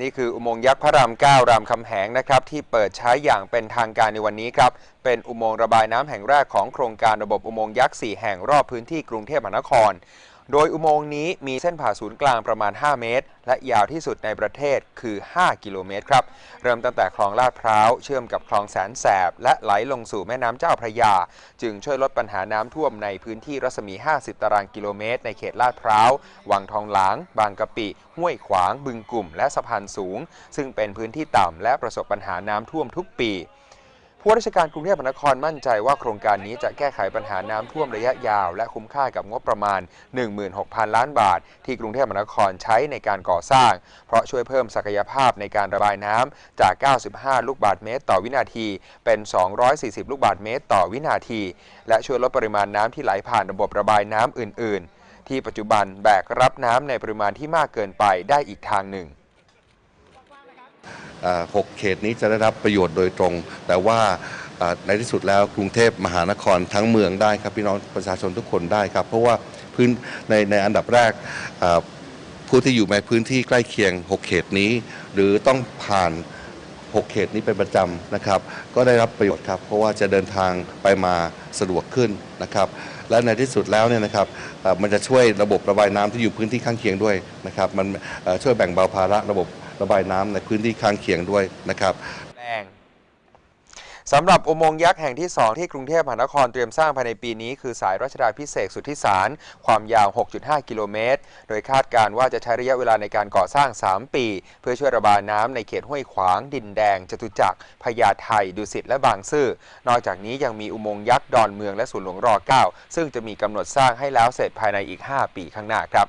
นี่คืออุโมงค์ยักษ์พระรามเก้ารามคำแหงนะครับที่เปิดใช้อย่างเป็นทางการในวันนี้ครับเป็นอุโมงค์ระบายน้ำแห่งแรกของโครงการระบบอุโมงค์ยักษ์ 4 แห่งรอบพื้นที่กรุงเทพมหานคร โดยอุโมงค์นี้มีเส้นผ่าศูนย์กลางประมาณ 5 เมตร และยาวที่สุดในประเทศคือ 5 กิโลเมตรครับ เริ่มตั้งแต่คลองลาดพร้าว เชื่อมกับคลองแสนแสบ และไหลลงสู่แม่น้ำเจ้าพระยา จึงช่วยลดปัญหาน้ำท่วมในพื้นที่รัศมี 50 ตารางกิโลเมตร ในเขตลาดพร้าว วังทองหลาง บางกะปิ ห้วยขวาง บึงกลุ่ม และสะพานสูง ซึ่งเป็นพื้นที่ต่ำและประสบปัญหาน้ำท่วมทุกปี ผู้ว่าราชการกรุงเทพมหานครมั่นใจว่าโครงการนี้จะแก้ไขปัญหาน้ำท่วมระยะยาว และคุ้มค่ากับงบประมาณ 16,000 ล้านบาท ที่กรุงเทพมหานครใช้ในการก่อสร้าง เพราะช่วยเพิ่มศักยภาพในการระบายน้ำจาก 95 ลูกบาศก์เมตร ต่อวินาที เป็น 240 ลูกบาศก์เมตร ต่อวินาที และช่วยลดปริมาณน้ำที่ไหลผ่านระบบระบายน้ำอื่น ๆ ที่ปัจจุบันแบกรับน้ำในปริมาณที่มากเกินไปได้อีกทางหนึ่ง อ่าหกเขตนี้จะได้รับประโยชน์โดยตรง แต่ว่าในที่สุดแล้วกรุงเทพมหานครทั้งเมืองได้ครับพี่น้องประชาชนทุกคนได้ครับ เพราะว่าพื้นในในอันดับแรกผู้ที่อยู่ในพื้นที่ใกล้เคียง 6 เขตนี้ หรือต้องผ่าน 6 เขตนี้เป็นประจำนะครับ ก็ได้รับประโยชน์ครับ เพราะว่าจะเดินทางไปมาสะดวกขึ้นนะครับ และในที่สุดแล้วเนี่ยนะครับมันจะช่วยระบบระบายน้ำที่อยู่พื้นที่ข้างเคียงด้วยนะครับ มันช่วยแบ่งเบาภาระระบบ ระบายน้ำในพื้นที่ข้างเคียงด้วยนะครับ แรงสำหรับอุโมงค์ยักษ์แห่งที่ 2 ที่กรุงเทพมหานครเตรียมสร้างภายในปีนี้ คือสายรัชดาพิเศษกสุทธิสาร ความยาว 6.5 กิโลเมตร โดยคาดการณ์ว่าจะใช้ระยะเวลาในการก่อสร้าง 3 ปี เพื่อช่วยระบายน้ำในเขตห้วยขวาง ดินแดง จตุจักรพญาไทดุสิตและบางซื่อนอกจากนี้ยังมีอุโมงค์ยักษ์ดอนเมืองและสวนหลวงร .9 ซึ่งจะมีกำหนดสร้างให้แล้วเสร็จภายในอีก 5 ปีข้างหน้าครับ